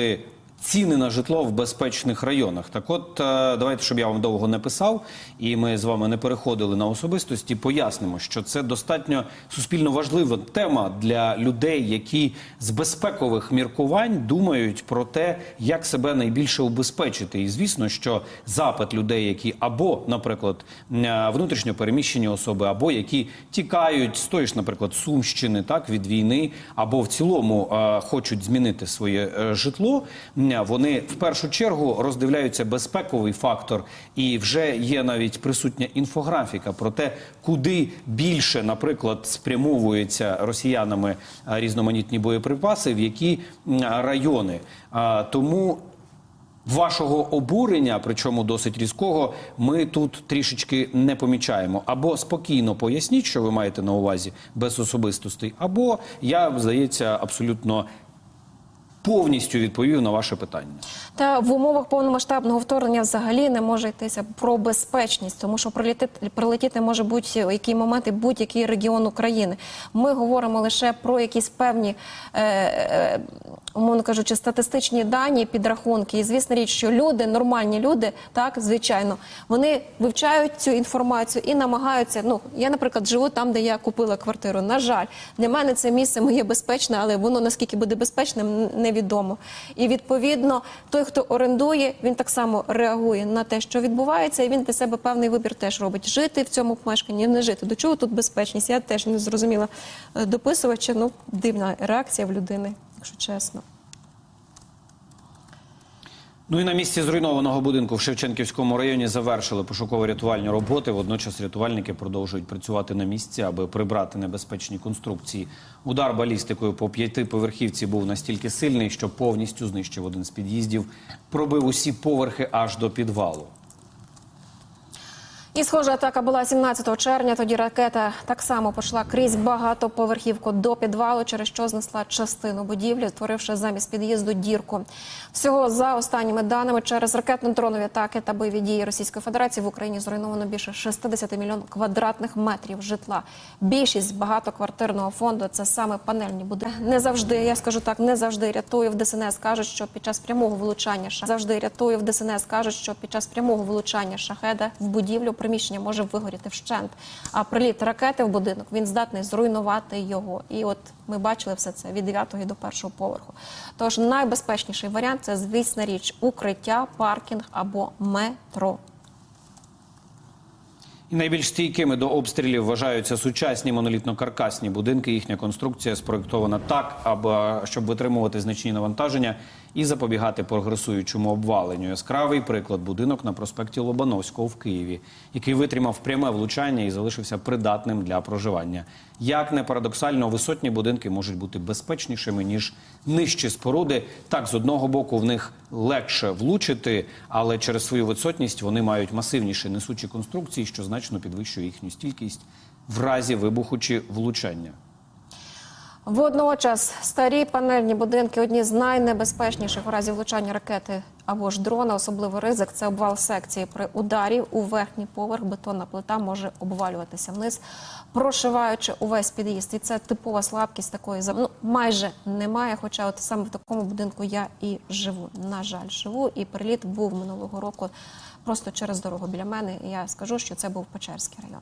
de ціни на житло в безпечних районах. Так от, е, давайте, щоб я вам довго не писав, і ми з вами не переходили на особистості, пояснимо, що це достатньо суспільно важлива тема для людей, які з безпекових міркувань думають про те, як себе найбільше убезпечити. І звісно, що запит людей, які або, наприклад, е, внутрішньо переміщені особи, або які тікають з тої ж, наприклад, Сумщини, так від війни, або в цілому е, хочуть змінити своє житло. М, Вони в першу чергу роздивляються безпековий фактор, і вже є навіть присутня інфографіка про те, куди більше, наприклад, спрямовуються росіянами е, різноманітні боєприпаси, в які райони. Тому Вашого обурення, причому досить різкого, ми тут трішечки не помічаємо. Або спокійно поясніть, що ви маєте на увазі без особистостей, або я, здається, абсолютно повністю відповів на ваше питання. Та в умовах повномасштабного вторгнення взагалі не може йтися про безпечність, тому що прилетіти, прилетіти може будь-який момент і будь-який регіон України. Ми говоримо лише про якісь певні, е, е, умовно кажучи, статистичні дані, підрахунки. І звісно річ, що люди, нормальні люди, так звичайно, вони вивчають цю інформацію і намагаються. Ну я, наприклад, живу там, де я купила квартиру. На жаль, для мене це місце моє безпечне, але воно наскільки буде безпечним, невідомо. І відповідно, той, хто орендує, він так само реагує на те, що відбувається, і він для себе певний вибір теж робить: жити в цьому помешканні, не жити. До чого тут безпечність? Я теж не зрозуміла е, дописувача. Ну, дивна реакція в людини, якщо чесно. Ну і на місці зруйнованого будинку в Шевченківському районі завершили пошуково-рятувальні роботи. Водночас рятувальники продовжують працювати на місці, аби прибрати небезпечні конструкції. Удар балістикою по п'ятиповерхівці був настільки сильний, що повністю знищив один з під'їздів, пробив усі поверхи аж до підвалу. І схожа атака була 17 червня. Тоді ракета так само пішла крізь багатоповерхівку до підвалу, через що знесла частину будівлі, створивши замість під'їзду дірку. Всього за останніми даними через ракетно-дронові атаки та бойові дії Російської Федерації в Україні зруйновано більше 60 мільйон квадратних метрів житла. Більшість багатоквартирного фонду це саме панельні будинки. Не завжди я скажу так, не завжди рятую в ДСНС. кажуть, що під час прямого влучання ша- завжди рятую в ДСНС. кажуть, що під час прямого влучання шахеда в будівлю приміщення може вигоріти вщент. А приліт ракети в будинок він здатний зруйнувати його. І от ми бачили все це від 9 до 1 поверху. Тож найбезпечніший варіант це звісна річ укриття, паркінг або метро. Найбільш стійкими до обстрілів вважаються сучасні монолітно-каркасні будинки. Їхня конструкція спроєктована так, аби щоб витримувати значні навантаження і запобігати прогресуючому обваленню. Яскравий приклад будинок на проспекті Лобановського в Києві, який витримав пряме влучання і залишився придатним для проживання. Як не парадоксально, висотні будинки можуть бути безпечнішими ніж нижчі споруди. Так, з одного боку, в них легше влучити, але через свою висотність вони мають масивніші несучі конструкції, що значно підвищує їхню стійкість в разі вибуху чи влучання. Водночас старі панельні будинки одні з найнебезпечніших у разі влучання ракети або ж дрона. Особливо ризик це обвал секції. При ударі у верхній поверх бетонна плита може обвалюватися вниз, прошиваючи увесь під'їзд. І це типова слабкість такої ну, майже немає. Хоча, от саме в такому будинку я і живу. На жаль, живу. І приліт був минулого року просто через дорогу біля мене. І я скажу, що це був Печерський район.